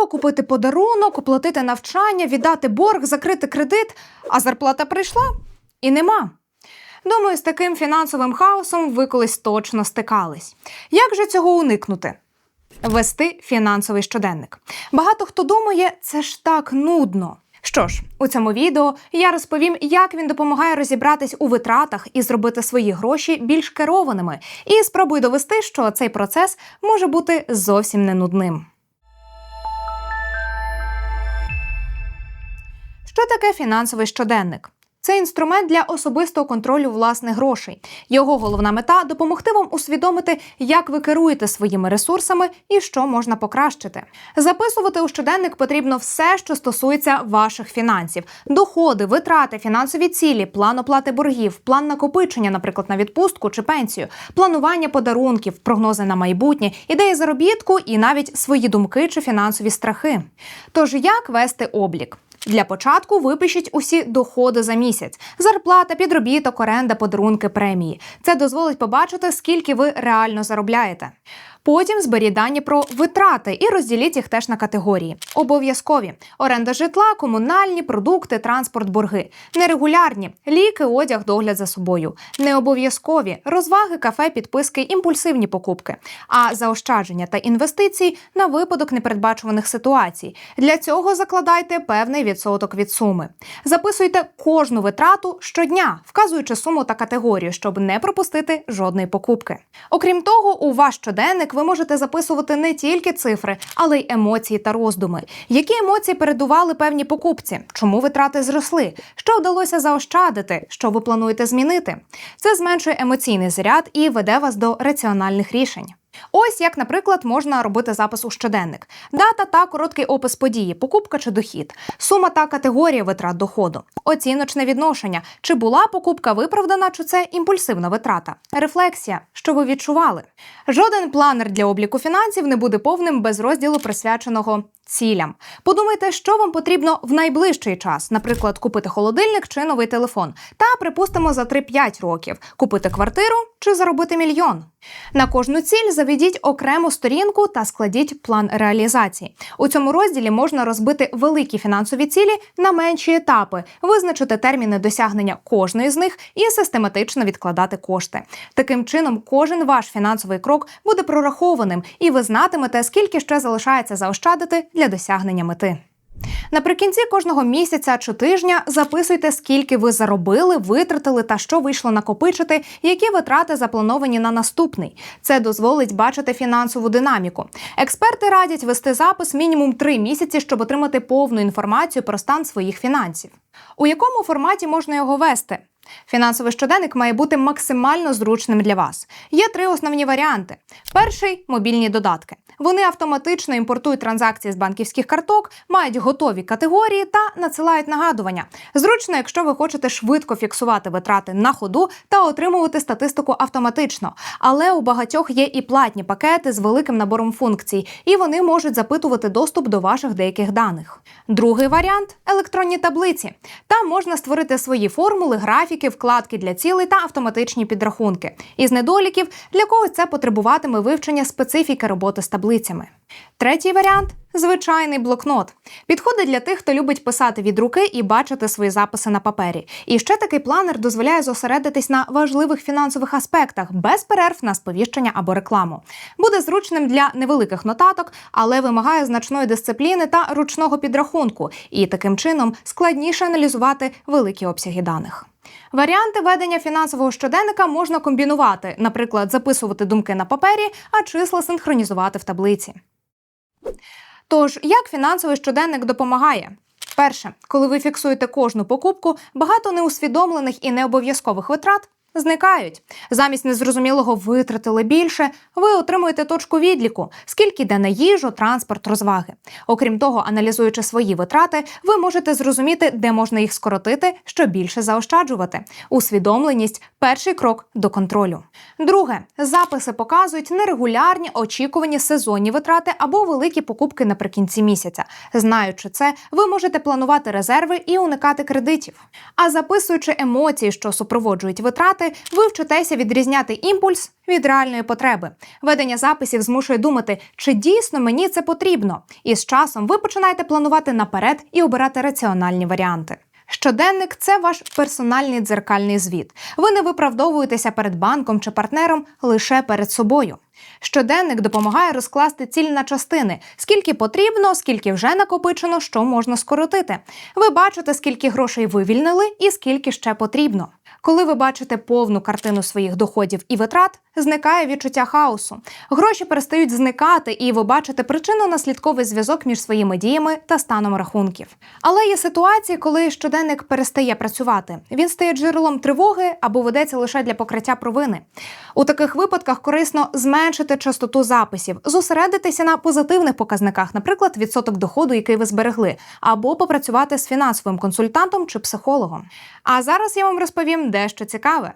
Треба купити подарунок, оплатити навчання, віддати борг, закрити кредит, а зарплата прийшла і нема. Думаю, з таким фінансовим хаосом ви колись точно стикались. Як же цього уникнути? Вести фінансовий щоденник. Багато хто думає, це ж так нудно. Що ж, у цьому відео я розповім, як він допомагає розібратись у витратах і зробити свої гроші більш керованими, і спробую довести, що цей процес може бути зовсім не нудним. Що таке фінансовий щоденник? Це інструмент для особистого контролю власних грошей. Його головна мета допомогти вам усвідомити, як ви керуєте своїми ресурсами і що можна покращити. Записувати у щоденник потрібно все, що стосується ваших фінансів: доходи, витрати, фінансові цілі, план оплати боргів, план накопичення, наприклад, на відпустку чи пенсію, планування подарунків, прогнози на майбутнє, ідеї заробітку і навіть свої думки чи фінансові страхи. Тож як вести облік? Для початку випишіть усі доходи за місяць: зарплата, підробіток, оренда, подарунки, премії. Це дозволить побачити, скільки ви реально заробляєте. Потім зберіть дані про витрати і розділіть їх теж на категорії. Обов'язкові оренда житла, комунальні продукти, транспорт, борги, нерегулярні ліки, одяг, догляд за собою, необов'язкові розваги, кафе, підписки, імпульсивні покупки, а заощадження та інвестиції на випадок непередбачуваних ситуацій. Для цього закладайте певний відсоток від суми. Записуйте кожну витрату щодня, вказуючи суму та категорію, щоб не пропустити жодної покупки. Окрім того, у ваш щоденник ви можете записувати не тільки цифри, але й емоції та роздуми. Які емоції передували певні покупці? Чому витрати зросли? Що вдалося заощадити? Що ви плануєте змінити? Це зменшує емоційний заряд і веде вас до раціональних рішень. Ось як, наприклад, можна робити запис у щоденник: дата та короткий опис події, покупка чи дохід, сума та категорія витрат доходу, оціночне відношення, чи була покупка виправдана, чи це імпульсивна витрата, рефлексія, що ви відчували. Жоден планер для обліку фінансів не буде повним без розділу присвяченого цілям. Подумайте, що вам потрібно в найближчий час, наприклад, купити холодильник чи новий телефон, та припустимо за 3-5 років. Купити квартиру чи заробити мільйон. На кожну ціль заведіть окрему сторінку та складіть план реалізації. У цьому розділі можна розбити великі фінансові цілі на менші етапи, визначити терміни досягнення кожної з них і систематично відкладати кошти. Таким чином, кожен ваш фінансовий крок буде прорахованим, і ви знатимете, скільки ще залишається заощадити для досягнення мети. Наприкінці кожного місяця чи тижня записуйте, скільки ви заробили, витратили та що вийшло накопичити, які витрати заплановані на наступний. Це дозволить бачити фінансову динаміку. Експерти радять вести запис мінімум 3 місяці, щоб отримати повну інформацію про стан своїх фінансів. У якому форматі можна його вести? Фінансовий щоденник має бути максимально зручним для вас. Є три основні варіанти: перший мобільні додатки. Вони автоматично імпортують транзакції з банківських карток, мають готові категорії та надсилають нагадування. Зручно, якщо ви хочете швидко фіксувати витрати на ходу та отримувати статистику автоматично. Але у багатьох є і платні пакети з великим набором функцій, і вони можуть запитувати доступ до ваших деяких даних. Другий варіант електронні таблиці. Там можна створити свої формули, графіки, вкладки для цілей та автоматичні підрахунки. Із недоліків для когось це потребуватиме вивчення специфіки роботи з таблицями. Третій варіант звичайний блокнот. Підходить для тих, хто любить писати від руки і бачити свої записи на папері. І ще такий планер дозволяє зосередитись на важливих фінансових аспектах без перерв на сповіщення або рекламу. Буде зручним для невеликих нотаток, але вимагає значної дисципліни та ручного підрахунку, і таким чином складніше аналізувати великі обсяги даних. Варіанти ведення фінансового щоденника можна комбінувати, наприклад, записувати думки на папері, а числа синхронізувати в таблиці. Тож, як фінансовий щоденник допомагає? Перше, коли ви фіксуєте кожну покупку, багато неусвідомлених і необов'язкових витрат зникають. Замість незрозумілого витратили більше, ви отримуєте точку відліку, скільки йде на їжу, транспорт, розваги. Окрім того, аналізуючи свої витрати, ви можете зрозуміти, де можна їх скоротити, щоб більше заощаджувати. Усвідомленість перший крок до контролю. Друге, записи показують нерегулярні очікувані сезонні витрати або великі покупки наприкінці місяця. Знаючи це, ви можете планувати резерви і уникати кредитів. А записуючи емоції, що супроводжують витрати, витрати, ви вчитеся відрізняти імпульс від реальної потреби. Ведення записів змушує думати, чи дійсно мені це потрібно. І з часом ви починаєте планувати наперед і обирати раціональні варіанти. Щоденник це ваш персональний дзеркальний звіт. Ви не виправдовуєтеся перед банком чи партнером лише перед собою. Щоденник допомагає розкласти ціль на частини, скільки потрібно, скільки вже накопичено, що можна скоротити. Ви бачите, скільки грошей вивільнили і скільки ще потрібно. Коли ви бачите повну картину своїх доходів і витрат, зникає відчуття хаосу. Гроші перестають зникати, і ви бачите причинно-наслідковий зв'язок між своїми діями та станом рахунків. Але є ситуації, коли щоденник перестає працювати. Він стає джерелом тривоги або ведеться лише для покриття провини. У таких випадках корисно зменшити частоту записів, зосередитися на позитивних показниках, наприклад, відсоток доходу, який ви зберегли, або попрацювати з фінансовим консультантом чи психологом. А зараз я вам розповім дещо цікаве.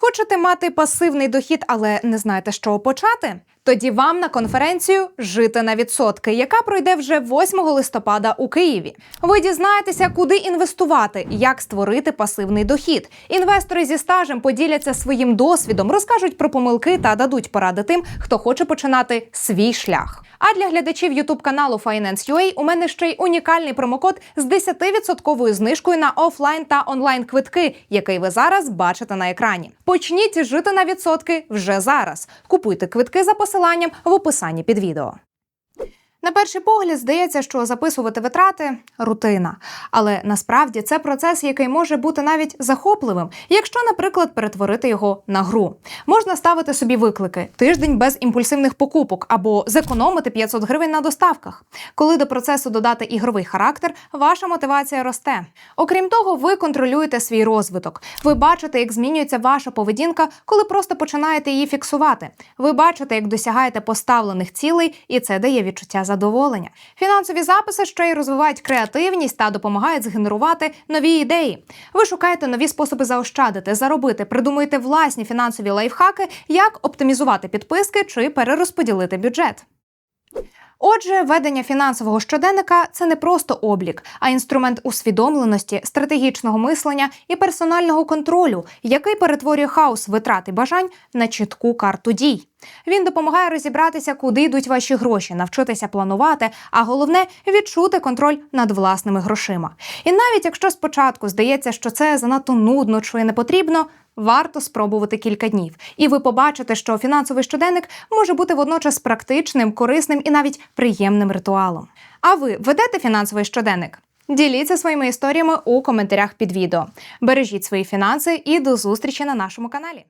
Хочете мати пасивний дохід, але не знаєте, з чого почати? Тоді вам на конференцію Жити на відсотки, яка пройде вже 8 листопада у Києві. Ви дізнаєтеся, куди інвестувати, як створити пасивний дохід. Інвестори зі стажем поділяться своїм досвідом, розкажуть про помилки та дадуть поради тим, хто хоче починати свій шлях. А для глядачів youtube каналу Finance.ua у мене ще й унікальний промокод з 10% знижкою на офлайн та онлайн квитки, який ви зараз бачите на екрані. Почніть жити на відсотки вже зараз. Купуйте квитки за посиланням в описанні під відео. На перший погляд здається, що записувати витрати рутина. Але насправді це процес, який може бути навіть захопливим, якщо, наприклад, перетворити його на гру. Можна ставити собі виклики тиждень без імпульсивних покупок або зекономити 500 гривень на доставках. Коли до процесу додати ігровий характер, ваша мотивація росте. Окрім того, ви контролюєте свій розвиток. Ви бачите, як змінюється ваша поведінка, коли просто починаєте її фіксувати. Ви бачите, як досягаєте поставлених цілей, і це дає відчуття задоволення. Фінансові записи ще й розвивають креативність та допомагають згенерувати нові ідеї. Ви шукаєте нові способи заощадити, заробити, придумуєте власні фінансові лайфхаки, як оптимізувати підписки чи перерозподілити бюджет. Отже, ведення фінансового щоденника це не просто облік, а інструмент усвідомленості, стратегічного мислення і персонального контролю, який перетворює хаос витрат і бажань на чітку карту дій. Він допомагає розібратися, куди йдуть ваші гроші, навчитися планувати, а головне відчути контроль над власними грошима. І навіть якщо спочатку здається, що це занадто нудно чи не потрібно. Варто спробувати кілька днів, і ви побачите, що фінансовий щоденник може бути водночас практичним, корисним і навіть приємним ритуалом. А ви ведете фінансовий щоденник? Діліться своїми історіями у коментарях під відео. Бережіть свої фінанси і до зустрічі на нашому каналі.